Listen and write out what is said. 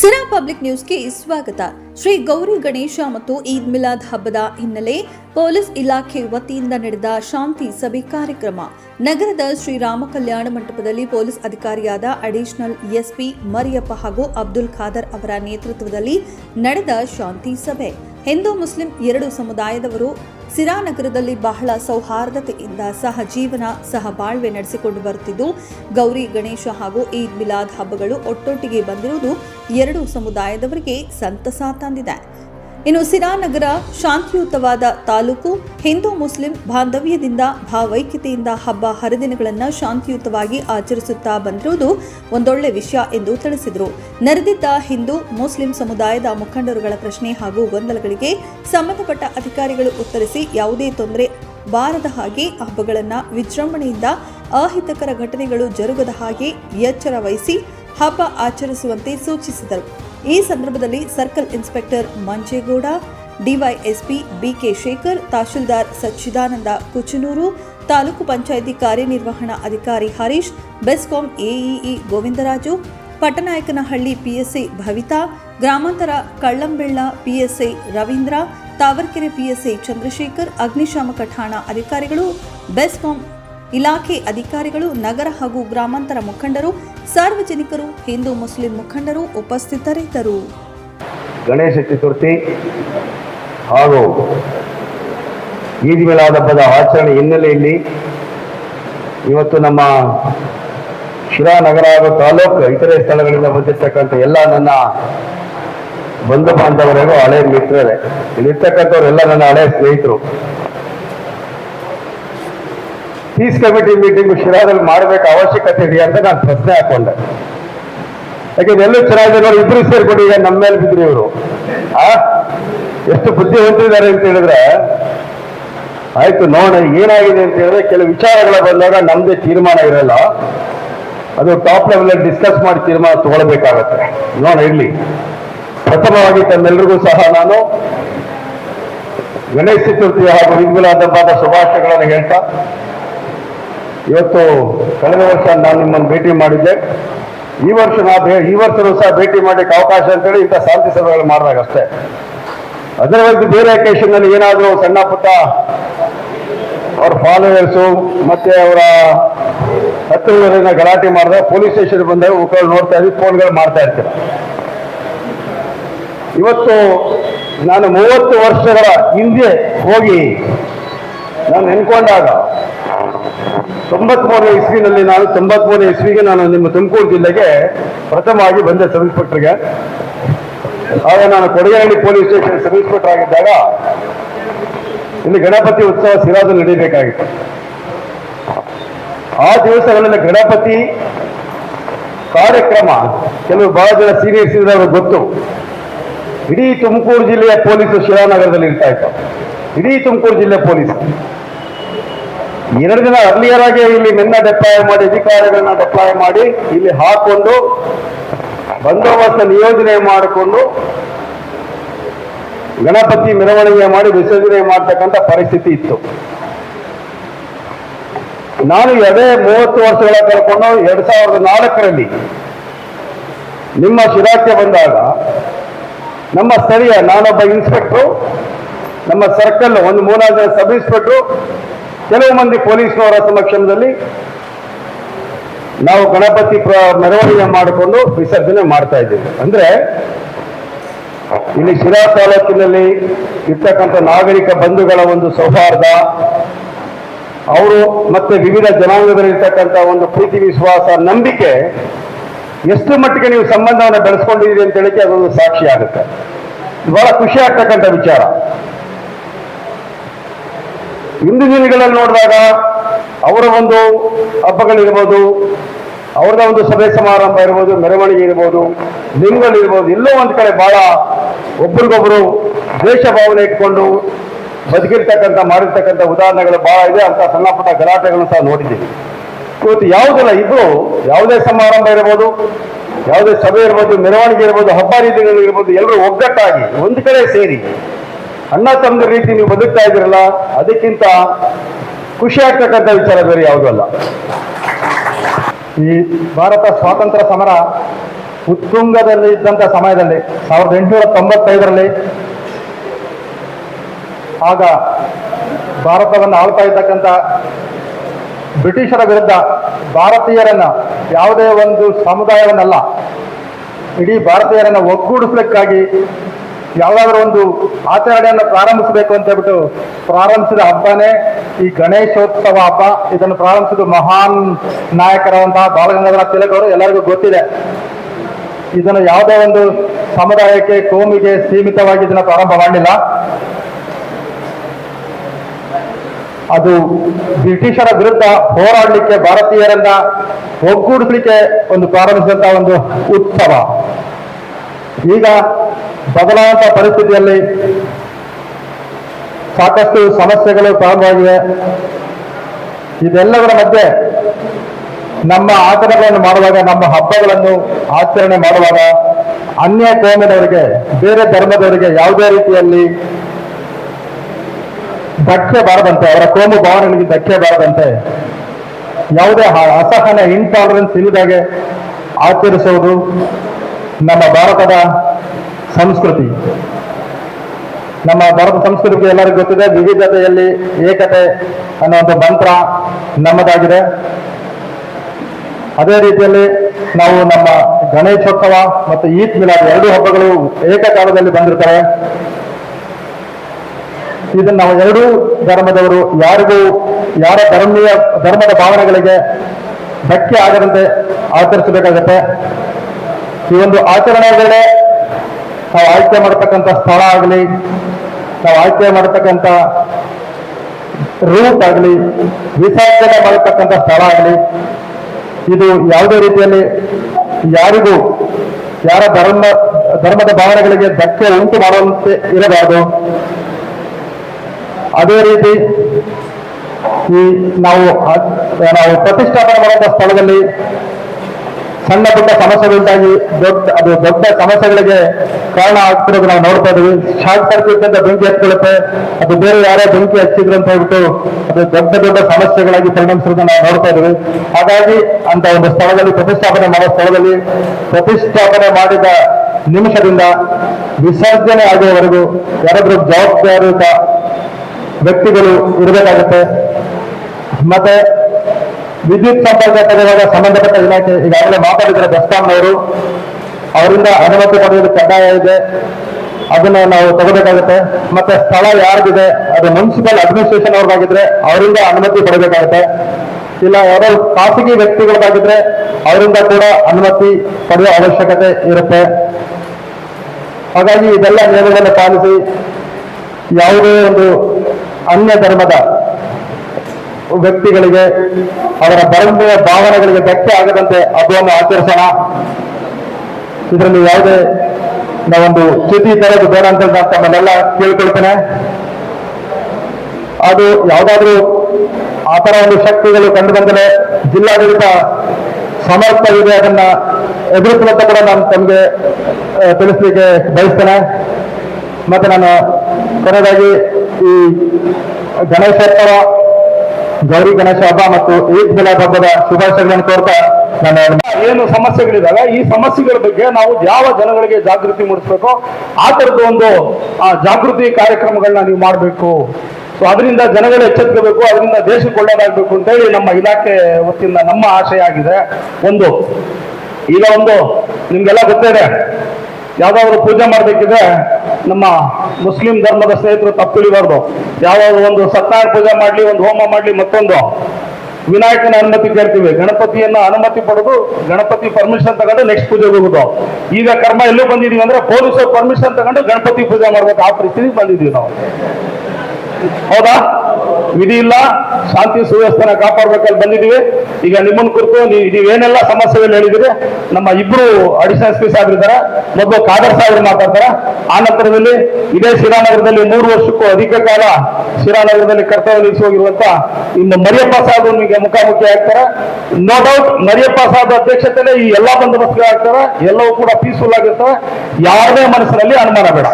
ಸಿರಾ public ನ್ಯೂಸ್ಗೆ ಸ್ವಾಗತ. ಶ್ರೀ ಗೌರಿ ಗಣೇಶ ಮತ್ತು ಈದ್ ಮಿಲಾದ್ ಹಬ್ಬದ ಹಿನ್ನೆಲೆ ಪೊಲೀಸ್ ಇಲಾಖೆ ವತಿಯಿಂದ ನಡೆದ ಶಾಂತಿ ಸಭೆ ಕಾರ್ಯಕ್ರಮ. ನಗರದ ಶ್ರೀ ರಾಮ ಕಲ್ಯಾಣ ಮಂಟಪದಲ್ಲಿ ಪೊಲೀಸ್ ಅಧಿಕಾರಿಯಾದ ಅಡಿಷನಲ್ ಎಸ್ಪಿ ಮರಿಯಪ್ಪ ಹಾಗೂ ಅಬ್ದುಲ್ ಖಾದರ್ ಅವರ ನೇತೃತ್ವದಲ್ಲಿ ನಡೆದ ಶಾಂತಿ ಸಭೆ. ಹಿಂದೂ ಮುಸ್ಲಿಂ ಎರಡು ಸಮುದಾಯದವರು ಸಿರಾ ನಗರದಲ್ಲಿ ಬಹಳ ಸೌಹಾರ್ದತೆಯಿಂದ ಸಹಜೀವನ ಸಹಬಾಳ್ವೆ ನಡೆಸಿಕೊಂಡು ಬರುತ್ತಿದ್ದು, ಗೌರಿ, ಗಣೇಶ ಹಾಗೂ ಈದ್ ಮಿಲಾದ್ ಹಬ್ಬಗಳು ಒಟ್ಟೊಟ್ಟಿಗೆ ಬಂದಿರುವುದು ಎರಡು ಸಮುದಾಯದವರಿಗೆ ಸಂತಸ ತಂದಿದೆ. ಇನ್ನು ಸಿರಾನಗರ ಶಾಂತಿಯುತವಾದ ತಾಲೂಕು ಹಿಂದೂ ಮುಸ್ಲಿಂ ಬಾಂಧವ್ಯದಿಂದ ಭಾವೈಕ್ಯತೆಯಿಂದ ಹಬ್ಬ ಹರಿದಿನಗಳನ್ನು ಶಾಂತಿಯುತವಾಗಿ ಆಚರಿಸುತ್ತಾ ಬಂದಿರುವುದು ಒಂದೊಳ್ಳೆ ವಿಷಯ ಎಂದು ತಿಳಿಸಿದರು. ನೆರೆದಿದ್ದ ಹಿಂದೂ ಮುಸ್ಲಿಂ ಸಮುದಾಯದ ಮುಖಂಡರುಗಳ ಪ್ರಶ್ನೆ ಹಾಗೂ ಗೊಂದಲಗಳಿಗೆ ಸಂಬಂಧಪಟ್ಟ ಅಧಿಕಾರಿಗಳು ಉತ್ತರಿಸಿ ಯಾವುದೇ ತೊಂದರೆ ಬಾರದ ಹಾಗೆ ಹಬ್ಬಗಳನ್ನು ವಿಜೃಂಭಣೆಯಿಂದ ಅಹಿತಕರ ಘಟನೆಗಳು ಜರುಗದ ಹಾಗೆ ಎಚ್ಚರ ವಹಿಸಿ ಹಬ್ಬ ಆಚರಿಸುವಂತೆ ಸೂಚಿಸಿದರು. ಈ ಸಂದರ್ಭದಲ್ಲಿ circle inspector Manjegowda, DYSP BK Shekhar, tahsildar Sachidananda Kuchanur taluk panchayat ಕಾರ್ಯನಿರ್ವಹಣಾ ಅಧಿಕಾರಿ ಹರೀಶ್, ಬೆಸ್ಕಾಂ ಎಇಇ ಗೋವಿಂದರಾಜು, ಪಟ್ಟನಾಯಕನಹಳ್ಳಿ ಪಿಎಸ್ಐ ಭವಿತಾ, ಗ್ರಾಮಾಂತರ ಕಳ್ಳಂಬೆಳ್ಳ ಪಿಎಸ್ಐ ರವೀಂದ್ರ, ತಾವರ್ಕೆರೆ ಪಿಎಸ್ಐ ಚಂದ್ರಶೇಖರ್, ಅಗ್ನಿಶಾಮಕ ಠಾಣಾ ಅಧಿಕಾರಿಗಳು, ಬೆಸ್ಕಾಂ ಇಲಾಖೆ ಅಧಿಕಾರಿಗಳು, ನಗರ ಹಾಗೂ ಗ್ರಾಮಾಂತರ ಮುಖಂಡರು, ಸಾರ್ವಜನಿಕರು, ಹಿಂದೂ ಮುಸ್ಲಿಂ ಮುಖಂಡರು ಉಪಸ್ಥಿತರಿದ್ದರು. ಗಣೇಶ ಚತುರ್ಥಿ ಹಾಗೂ ಈದ್ ಮಿಲಾದ್ ಹಬ್ಬದ ಆಚರಣೆ ಹಿನ್ನೆಲೆಯಲ್ಲಿ ಇವತ್ತು ನಮ್ಮ ಶಿರಾ ನಗರ ಹಾಗೂ ತಾಲೂಕು ಇತರೆ ಸ್ಥಳಗಳಿಂದ ಬಂದಿರ್ತಕ್ಕಂಥ ಎಲ್ಲ ನನ್ನ ಬಂಧು ಬಾಂಧವರಿಗೂ ಹಳೆ ಮಿತ್ರರೇ, ಇಲ್ಲಿರ್ತಕ್ಕಂಥವರೆಲ್ಲ ನನ್ನ ಹಳೆ ಸ್ನೇಹಿತರು. ಪೀಸ್ ಕಮಿಟಿ ಮೀಟಿಂಗ್ ಶಿರಾದಲ್ಲಿ ಮಾಡಬೇಕು ಅವಶ್ಯಕತೆ ಇದೆಯಾ ಅಂತ ನಾನು ಪ್ರಶ್ನೆ ಹಾಕೊಂಡೆ. ಯಾಕೆಂದ್ರೆ ಎಲ್ಲೂ ಚೆನ್ನಾಗಿರೋರು ಇಬ್ರು ಸೇರ್ಕೊಂಡು ಈಗ ನಮ್ಮ ಮೇಲೆ ಬಿದ್ರು ಇವರು? ಆ? ಎಷ್ಟು ಬುದ್ಧಿ ಹೊಂದಿದ್ದಾರೆ ಅಂತ ಹೇಳಿದ್ರೆ, ಆಯ್ತು ನೋಡ ಏನಾಗಿದೆ ಅಂತ ಹೇಳಿದ್ರೆ ಕೆಲವು ವಿಚಾರಗಳ ಬಂದಾಗ ನಮ್ದೇ ತೀರ್ಮಾನ ಇರಲ್ಲ. ಅದು ಟಾಪ್ ಲೆವೆಲ್ ಡಿಸ್ಕಸ್ ಮಾಡಿ ತೀರ್ಮಾನ ತಗೊಳ್ಬೇಕಾಗತ್ತೆ. ನೋಡ ಇರ್ಲಿ. ಪ್ರಥಮವಾಗಿ ತಮ್ಮೆಲ್ಲರಿಗೂ ಸಹ ನಾನು ಗಣೇಶ ಚತುರ್ಥಿ ಹಾಗೂ ಹಬ್ಬದ ಶುಭಾಶಯಗಳನ್ನು ಹೇಳ್ತಾ ಇವತ್ತು ಕಳೆದ ವರ್ಷ ನಾನು ನಿಮ್ಮನ್ನು ಭೇಟಿ ಮಾಡಿದ್ದೆ. ಈ ವರ್ಷ ನಾ ಈ ವರ್ಷನೂ ಸಹ ಭೇಟಿ ಮಾಡಲಿಕ್ಕೆ ಅವಕಾಶ ಅಂತೇಳಿ ಇಂಥ ಶಾಂತಿ ಸಭೆಗಳು ಮಾಡಿದಾಗ ಅಷ್ಟೇ. ಬಗ್ಗೆ ಬೇರೆ ಕೇಶನ್ನಲ್ಲಿ ನಲ್ಲಿ ಏನಾದರೂ ಸಣ್ಣ ಪುಟ್ಟ ಅವ್ರ ಫಾಲೋವರ್ಸು ಮತ್ತೆ ಅವರ ಹತ್ತಿರವರೆಗಿನ ಗಲಾಟೆ ಮಾಡಿದಾಗ ಪೊಲೀಸ್ ಸ್ಟೇಷನ್ ಬಂದಾಗ ಮುಖಗಳು ನೋಡ್ತಾ ಇದ್ದೀವಿ ಫೋನ್ಗಳು ಮಾಡ್ತಾ ಇರ್ತೀರ ಇವತ್ತು ನಾನು ಮೂವತ್ತು ವರ್ಷಗಳ ಹಿಂದೆ ಹೋಗಿ ನಾನು ನೆನ್ಕೊಂಡಾಗ ತೊಂಬತ್ಮೂರನೇ ಇಸ್ವಿನಲ್ಲಿ ನಾನು, ತೊಂಬತ್ಮೂರನೇ ಇಸ್ವಿಗೆ ನಾನು ನಿಮ್ಮ ತುಮಕೂರು ಜಿಲ್ಲೆಗೆ ಪ್ರಥಮವಾಗಿ ಬಂದೆ ಸಬ್ ಇನ್ಸ್ಪೆಕ್ಟರ್ಗೆ ಆಗ ನಾನು Kodagehalli police station sub inspector ಆಗಿದ್ದಾಗ ಇಲ್ಲಿ ಗಣಪತಿ ಉತ್ಸವ ಸಿರಾದಲ್ಲಿ ನಡೀಬೇಕಾಗಿತ್ತು. ಆ ದಿವಸಗಳಲ್ಲಿ ಗಣಪತಿ ಕಾರ್ಯಕ್ರಮ, ಕೆಲವು ಬಹಳ ಜನ ಸೀನಿಯರ್ಸ್ ಇದ್ದಾರೆ ಗೊತ್ತು. ಇಡೀ ತುಮಕೂರು ಜಿಲ್ಲೆಯ ಪೊಲೀಸರು ಶಿರಾನಗರದಲ್ಲಿ ಇರ್ತಾ ಇತ್ತು. ಇಡೀ ತುಮಕೂರು ಜಿಲ್ಲೆ ಪೊಲೀಸ್ ಎರಡು ದಿನ ಅರ್ಲಿಯರ್ ಆಗಿ ಇಲ್ಲಿ ನಿನ್ನ ಡೆಪ್ಲಾಯ್ ಮಾಡಿ, ಅಧಿಕಾರಿಗಳನ್ನ ಡೆಪ್ಲಾಯ್ ಮಾಡಿ ಇಲ್ಲಿ ಹಾಕೊಂಡು ಬಂದೋಬಸ್ತ ನಿಯೋಜನೆ ಮಾಡಿಕೊಂಡು ಗಣಪತಿ ಮೆರವಣಿಗೆ ಮಾಡಿ ವಿಸರ್ಜನೆ ಮಾಡ್ತಕ್ಕಂಥ ಪರಿಸ್ಥಿತಿ ಇತ್ತು. ನಾನು ಅದೇ ಮೂವತ್ತು ವರ್ಷಗಳ ಕಳ್ಕೊಂಡು ಎರಡ್ ಸಾವಿರದ ನಾಲ್ಕರಲ್ಲಿ ನಿಮ್ಮ ಶಿರಾಕ್ಕೆ ಬಂದಾಗ ನಮ್ಮ ಸ್ಥಳೀಯ ನಾನೊಬ್ಬ ಇನ್ಸ್ಪೆಕ್ಟ್ರು ನಮ್ಮ ಸರ್ಕಲ್ ಒಂದು ಮೂರ್ನಾಲ್ಕು ಜನ ಸಬ್ ಇನ್ಸ್ಪೆಕ್ಟ್ರು ಕೆಲವು ಮಂದಿ ಪೊಲೀಸ್ನವರ ಸಮಕ್ಷಮದಲ್ಲಿ ನಾವು ಗಣಪತಿ ಮೆರವಣಿಗೆ ಮಾಡಿಕೊಂಡು ವಿಸರ್ಜನೆ ಮಾಡ್ತಾ ಇದ್ದೀವಿ. ಅಂದ್ರೆ ಇಲ್ಲಿ ಶಿರಾ ತಾಲೂಕಿನಲ್ಲಿ ಇರ್ತಕ್ಕಂಥ ನಾಗರಿಕ ಬಂಧುಗಳ ಒಂದು ಸೌಹಾರ್ದ, ಅವರು ಮತ್ತೆ ವಿವಿಧ ಜನಾಂಗದಲ್ಲಿರ್ತಕ್ಕಂಥ ಒಂದು ಪ್ರೀತಿ, ವಿಶ್ವಾಸ, ನಂಬಿಕೆ ಎಷ್ಟು ಮಟ್ಟಿಗೆ ನೀವು ಸಂಬಂಧವನ್ನು ಬೆಳೆಸ್ಕೊಂಡಿದ್ದೀರಿ ಅಂತ ಹೇಳಿಕೆ ಅದೊಂದು ಸಾಕ್ಷಿ ಆಗುತ್ತೆ. ಬಹಳ ಖುಷಿ ಆಗ್ತಕ್ಕಂಥ ವಿಚಾರ. ಇಂದು ದಿನಗಳಲ್ಲಿ ನೋಡಿದಾಗ ಅವರ ಒಂದು ಹಬ್ಬಗಳಿರ್ಬೋದು, ಅವ್ರದ ಒಂದು ಸಭೆ ಸಮಾರಂಭ ಇರ್ಬೋದು, ಮೆರವಣಿಗೆ ಇರ್ಬೋದು ಲಿಂಗಗಳಿರ್ಬೋದು ಎಲ್ಲೋ ಒಂದು ಕಡೆ ಬಹಳ ಒಬ್ರಿಗೊಬ್ರು ದ್ವೇಷ ಭಾವನೆ ಇಟ್ಕೊಂಡು ಬದುಕಿರ್ತಕ್ಕಂಥ, ಮಾಡಿರ್ತಕ್ಕಂಥ ಉದಾಹರಣೆಗಳು ಬಹಳ ಇದೆ ಅಂತ ಸಣ್ಣ ಪುಟ್ಟ ಗಲಾಟೆಗಳನ್ನು ಸಹ ನೋಡಿದ್ದೀವಿ. ಇವತ್ತು ಯಾವುದೆಲ್ಲ ಇದ್ರು ಯಾವುದೇ ಸಮಾರಂಭ ಇರ್ಬೋದು, ಯಾವುದೇ ಸಭೆ ಇರ್ಬೋದು, ಮೆರವಣಿಗೆ ಇರ್ಬೋದು, ಹಬ್ಬ ರೀತಿಗಳು ಇರ್ಬೋದು, ಎಲ್ಲರೂ ಒಗ್ಗಟ್ಟಾಗಿ ಒಂದು ಕಡೆ ಸೇರಿ ಅಣ್ಣ ತಮ್ಮದ ರೀತಿ ನೀವು ಬದುಕ್ತಾ ಇದ್ದೀರಲ್ಲ, ಅದಕ್ಕಿಂತ ಖುಷಿ ಆಗ್ತಕ್ಕಂಥ ವಿಚಾರ ಬೇರೆ ಯಾವುದೂ ಅಲ್ಲ. ಈ ಭಾರತ ಸ್ವಾತಂತ್ರ್ಯ ಸಮರ ಉತ್ತುಂಗದಲ್ಲಿ ಇದ್ದಂಥ ಸಮಯದಲ್ಲಿ, ಸಾವಿರದ ಎಂಟುನೂರ ತೊಂಬತ್ತೈದರಲ್ಲಿ ಆಗ ಭಾರತವನ್ನು ಆಳ್ತಾ ಇದ್ದಕ್ಕಂಥ ಬ್ರಿಟಿಷರ ವಿರುದ್ಧ ಭಾರತೀಯರನ್ನ ಯಾವುದೇ ಒಂದು ಸಮುದಾಯವನ್ನಲ್ಲ, ಇಡೀ ಭಾರತೀಯರನ್ನ ಒಗ್ಗೂಡಿಸ್ಲಿಕ್ಕಾಗಿ ಯಾವುದಾದ್ರೂ ಒಂದು ಆಚರಣೆಯನ್ನು ಪ್ರಾರಂಭಿಸಬೇಕು ಅಂತ ಹೇಳ್ಬಿಟ್ಟು ಪ್ರಾರಂಭಿಸಿದ ಹಬ್ಬನೇ ಈ ಗಣೇಶೋತ್ಸವ ಹಬ್ಬ. ಇದನ್ನು ಪ್ರಾರಂಭಿಸಿದ ಮಹಾನ್ ನಾಯಕರಾದಂತಹ ಬಾಲಗಂಗಾಧರ ತಿಲಕ್ ಅವರು ಎಲ್ಲರಿಗೂ ಗೊತ್ತಿದೆ. ಇದನ್ನು ಯಾವುದೇ ಒಂದು ಸಮುದಾಯಕ್ಕೆ, ಕೋಮಿಗೆ ಸೀಮಿತವಾಗಿ ಇದನ್ನು ಪ್ರಾರಂಭ ಮಾಡಲಿಲ್ಲ. ಅದು ಬ್ರಿಟಿಷರ ವಿರುದ್ಧ ಹೋರಾಡಲಿಕ್ಕೆ, ಭಾರತೀಯರನ್ನ ಒಗ್ಗೂಡಿಸಲಿಕ್ಕೆ ಒಂದು ಪ್ರಾರಂಭಿಸಿದಂತಹ ಒಂದು ಉತ್ಸವ. ಈಗ ಬದಲಾದಂಥ ಪರಿಸ್ಥಿತಿಯಲ್ಲಿ ಸಾಕಷ್ಟು ಸಮಸ್ಯೆಗಳು ಪ್ರಾರಂಭವಾಗಿವೆ. ಇದೆಲ್ಲದರ ಮಧ್ಯೆ ನಮ್ಮ ಆಚರಣೆಗಳನ್ನು ಮಾಡುವಾಗ, ನಮ್ಮ ಹಬ್ಬಗಳನ್ನು ಆಚರಣೆ ಮಾಡುವಾಗ ಅನ್ಯ ಕೋಮಿನವರಿಗೆ ಬೇರೆ ಧರ್ಮದವರಿಗೆ ಯಾವುದೇ ರೀತಿಯಲ್ಲಿ ಧಕ್ಕೆ ಬಾರದಂತೆ, ಅವರ ಕೋಮು ಭಾವನೆಗಳಿಗೆ ಧಕ್ಕೆ ಬಾರದಂತೆ ಯಾವುದೇ ಅಸಹನ ಅಸಹನೆ ಇಂಟಾಲರೆನ್ಸ್ ಇಲ್ಲದಾಗೆ ಆಚರಿಸುವುದು ನಮ್ಮ ಭಾರತದ ಸಂಸ್ಕೃತಿ. ನಮ್ಮ ಭಾರತ ಸಂಸ್ಕೃತಿಗೆ ಎಲ್ಲರಿಗೂ ಗೊತ್ತಿದೆ, ವಿವಿಧತೆಯಲ್ಲಿ ಏಕತೆ ಅನ್ನೋ ಒಂದು ಮಂತ್ರ ನಮ್ಮದಾಗಿದೆ. ಅದೇ ರೀತಿಯಲ್ಲಿ ನಾವು ನಮ್ಮ ಗಣೇಶೋತ್ಸವ ಮತ್ತು ಈದ್ ಮಿಲಾದ್ ಎರಡು ಹಬ್ಬಗಳು ಏಕಕಾಲದಲ್ಲಿ ಬಂದಿರ್ತವೆ ಇದನ್ನು ನಾವು ಎರಡೂ ಧರ್ಮದವರು ಯಾರಿಗೂ, ಯಾರ ಧರ್ಮೀಯ, ಧರ್ಮದ ಭಾವನೆಗಳಿಗೆ ಧಕ್ಕೆ ಆಗದಂತೆ ಆಚರಿಸಬೇಕಾಗತ್ತೆ. ಈ ಒಂದು ಆಚರಣೆ ವೇಳೆ ನಾವು ಆಯ್ಕೆ ಮಾಡತಕ್ಕಂತ ಸ್ಥಳ ಆಗಲಿ, ನಾವು ಆಯ್ಕೆ ಮಾಡತಕ್ಕಂಥ ರೂಟ್ ಆಗಲಿ, ವಿಸರ್ಜನೆ ಮಾಡತಕ್ಕಂಥ ಸ್ಥಳ ಆಗಲಿ, ಇದು ಯಾವುದೇ ರೀತಿಯಲ್ಲಿ ಯಾರಿಗೂ, ಯಾರ ಧರ್ಮ, ಧರ್ಮದ ಭಾವನೆಗಳಿಗೆ ಧಕ್ಕೆ ಉಂಟು ಮಾಡುವಂತೆ ಇರಬಾರದು. ಅದೇ ರೀತಿ ಈ ನಾವು ನಾವು ಪ್ರತಿಷ್ಠಾಪನೆ ಮಾಡುವಂತ ಸ್ಥಳದಲ್ಲಿ ಸಣ್ಣ ಪುಟ್ಟ ಸಮಸ್ಯೆಗಳಿಂದಾಗಿ ದೊಡ್ಡ, ಅದು ದೊಡ್ಡ ಸಮಸ್ಯೆಗಳಿಗೆ ಕಾರಣ ಆಗ್ತಿರೋದು ನಾವು ನೋಡ್ತಾ ಇದೀವಿ. ಶಾರ್ಟ್ ಸರ್ಕ್ಯೂಟ್ ಅಂತ ಬೆಂಕಿ ಹಚ್ಕೊಳ್ಳುತ್ತೆ. ಅದು ಬೇರೆ ಯಾರೇ ಬೆಂಕಿ ಹಚ್ಚಿದ್ರು ಅಂತ ಹೇಳ್ಬಿಟ್ಟು ಅದು ದೊಡ್ಡ ದೊಡ್ಡ ಸಮಸ್ಯೆಗಳಾಗಿ ಪರಿಣಮಿಸಿರೋದನ್ನ ನಾವು ನೋಡ್ತಾ ಇದೀವಿ. ಹಾಗಾಗಿ ಅಂತ ಒಂದು ಸ್ಥಳದಲ್ಲಿ ಪ್ರತಿಷ್ಠಾಪನೆ ಮಾಡೋ ಸ್ಥಳದಲ್ಲಿ ಪ್ರತಿಷ್ಠಾಪನೆ ಮಾಡಿದ ನಿಮಿಷದಿಂದ ವಿಸರ್ಜನೆ ಆಗುವವರೆಗೂ ಯಾರಾದ್ರೂ ಜವಾಬ್ದಾರಿಯುತ ವ್ಯಕ್ತಿಗಳು ಇರಬೇಕಾಗುತ್ತೆ. ಮತ್ತೆ ವಿದ್ಯುತ್ ಸಂಪರ್ಕ ಪಡೆಯುವಾಗ ಸಂಬಂಧಪಟ್ಟ ಇಲಾಖೆ ಈಗಾಗಲೇ ಮಾತಾಡಿದರೆ ಬೆಸ್ಕಾಂನವರು ಅವರಿಂದ ಅನುಮತಿ ಪಡೆಯುವುದು ಕಡ್ಡಾಯ ಇದೆ. ಅದನ್ನ ನಾವು ತಗೋಬೇಕಾಗುತ್ತೆ. ಮತ್ತೆ ಸ್ಥಳ ಯಾರಿಗಿದೆ, ಅದು ಮುನ್ಸಿಪಲ್ ಅಡ್ಮಿನಿಸ್ಟ್ರೇಷನ್ ಅವ್ರದ್ದಾಗಿದ್ರೆ ಅವರಿಂದ ಅನುಮತಿ ಪಡೆಯಬೇಕಾಗುತ್ತೆ. ಇಲ್ಲ, ಯಾರೋ ಖಾಸಗಿ ವ್ಯಕ್ತಿಗಳದ್ದಾಗಿದ್ರೆ ಅವರಿಂದ ಕೂಡ ಅನುಮತಿ ಪಡೆಯುವ ಅವಶ್ಯಕತೆ ಇರುತ್ತೆ. ಹಾಗಾಗಿ ಇದೆಲ್ಲ ನಿಯಮಗಳನ್ನು ಪಾಲಿಸಿ ಯಾವುದೇ ಒಂದು ಅನ್ಯ ಧರ್ಮದ ವ್ಯಕ್ತಿಗಳಿಗೆ, ಅವರ ಧರ್ಮೀಯ ಭಾವನೆಗಳಿಗೆ ಧಕ್ಕೆ ಆಗದಂತೆ ಹಬ್ಬವನ್ನು ಆಚರಿಸೋಣ. ಇದರಲ್ಲಿ ಯಾವುದೇ ನಾವೊಂದು ಸ್ಥಿತಿ ತರೋದು ಬೇಡ ಅಂತ ನಾನು ತಮ್ಮನ್ನೆಲ್ಲ ಕೇಳ್ಕೊಳ್ತೇನೆ. ಅದು ಯಾವುದಾದ್ರೂ ಆ ತರ ಒಂದು ಶಕ್ತಿಗಳು ಕಂಡು ಬಂದರೆ ಜಿಲ್ಲಾಡಳಿತ ಇದೆ ಅದನ್ನ ಎದುರಿಸುವಂತ ಕೂಡ ನಾನು ತಮಗೆ ತಿಳಿಸ್ಲಿಕ್ಕೆ ಬಯಸ್ತೇನೆ. ಮತ್ತೆ ನಾನು ಕೊನೆಯದಾಗಿ ಈ ಗಣೇಶೋತ್ಸವ ಗೌರಿ ಗಣೇಶ ಹಬ್ಬ ಮತ್ತು ಈದ್ ಮಿಲಾದ್ ಹಬ್ಬದ ಶುಭಾಶಯಗಳನ್ನು ಕೋರ್ತಾ ನಾನು ಏನು ಸಮಸ್ಯೆಗಳಿದಾವೆ? ಈ ಸಮಸ್ಯೆಗಳ ಬಗ್ಗೆ ನಾವು ಯಾವ ಜನಗಳಿಗೆ ಜಾಗೃತಿ ಮೂಡಿಸ್ಬೇಕು? ಆ ತರದ ಒಂದು ಜಾಗೃತಿ ಕಾರ್ಯಕ್ರಮಗಳನ್ನ ನೀವು ಮಾಡಬೇಕು. ಸೊ ಅದರಿಂದ ಜನಗಳು ಎಚ್ಚೆತ್ಕೋಬೇಕು, ಅದರಿಂದ ದೇಶಕ್ಕೆ ಅಂತ ಅಂತೇಳಿ ನಮ್ಮ ಇಲಾಖೆ ವತಿಯಿಂದ ನಮ್ಮ ಆಶಯ ಆಗಿದೆ. ಒಂದು, ಈಗ ಒಂದು, ನಿಮ್ಗೆಲ್ಲ ಗೊತ್ತಿದೆ ಯಾವ್ದಾದ್ರು ಪೂಜೆ ಮಾಡಬೇಕಿದ್ರೆ ನಮ್ಮ ಮುಸ್ಲಿಂ ಧರ್ಮದ ಸ್ನೇಹಿತರು ತಪ್ಪು ತಿಳಿಬಾರ್ದು ಯಾವ್ದಾದ್ರು ಒಂದು ಸತ್ಯನಾರಾಯಣ ಪೂಜೆ ಮಾಡ್ಲಿ, ಒಂದು ಹೋಮ ಮಾಡ್ಲಿ, ಮತ್ತೊಂದು ವಿನಾಯಕನ ಅನುಮತಿ ಕೇಳ್ತೀವಿ. ಗಣಪತಿಯನ್ನ ಅನುಮತಿ ಪಡೆದು ಗಣಪತಿ ಪರ್ಮಿಷನ್ ತಗೊಂಡು ನೆಕ್ಸ್ಟ್ ಪೂಜೆ ಹೋಗುದು. ಈಗ ಕರ್ಮ ಎಲ್ಲೂ ಬಂದಿದೀವಿ ಅಂದ್ರೆ ಪೊಲೀಸರು ಪರ್ಮಿಷನ್ ತಗೊಂಡು ಗಣಪತಿ ಪೂಜೆ ಮಾಡ್ಬೇಕು. ಆ ಪರಿಸ್ಥಿತಿ ಬಂದಿದೀವಿ ನಾವು. ಹೌದಾ? ವಿಧಿ ಇಲ್ಲ, ಶಾಂತಿ ಸುವ್ಯವಸ್ಥೆನ ಕಾಪಾಡ್ಬೇಕಲ್ಲಿ ಬಂದಿದ್ದೀವಿ. ಈಗ ನಿಮ್ಮನ್ನ ಕುರಿತು ನೀವು ನೀವೇನೆಲ್ಲ ಸಮಸ್ಯೆಗಳು ಹೇಳಿದಿರಿ ನಮ್ಮ ಇಬ್ರು ಅಡಿಷನಲ್ ಎಸ್ ಪಿ ಸಾಹೇಬ್ರು ಮೊದಲು ಖಾದರ್ ಸಾಹೇಬ್ರು ಮಾತಾಡ್ತಾರೆ. ಆ ನಂತರದಲ್ಲಿ ಇದೇ ಶಿರಾನಗರದಲ್ಲಿ ಮೂರು ವರ್ಷಕ್ಕೂ ಅಧಿಕ ಕಾಲ ಶಿರಾನಗರದಲ್ಲಿ ಕರ್ತವ್ಯ ನಿಲ್ಲಿಸಿ ಹೋಗಿರುವಂತ ಇನ್ನು ಮರಿಯಪ್ಪ ಸಾಹೇಬ್ ನಿಮಗೆ ಮುಖಾಮುಖಿ ಆಗ್ತಾರೆ. ನೋ ಡೌಟ್ ಮರಿಯಪ್ಪ ಸಾಹೇಬ್ ಅಧ್ಯಕ್ಷತೆಯಲ್ಲೇ ಈ ಎಲ್ಲಾ ಬಂದೋಬಸ್ತ್ಗಳು ಆಗ್ತಾರೆ ಎಲ್ಲವೂ ಕೂಡ ಪೀಸ್ಫುಲ್ ಆಗಿರ್ತವೆ. ಯಾವುದೇ ಮನಸ್ಸಿನಲ್ಲಿ ಅನುಮಾನ ಬೇಡ.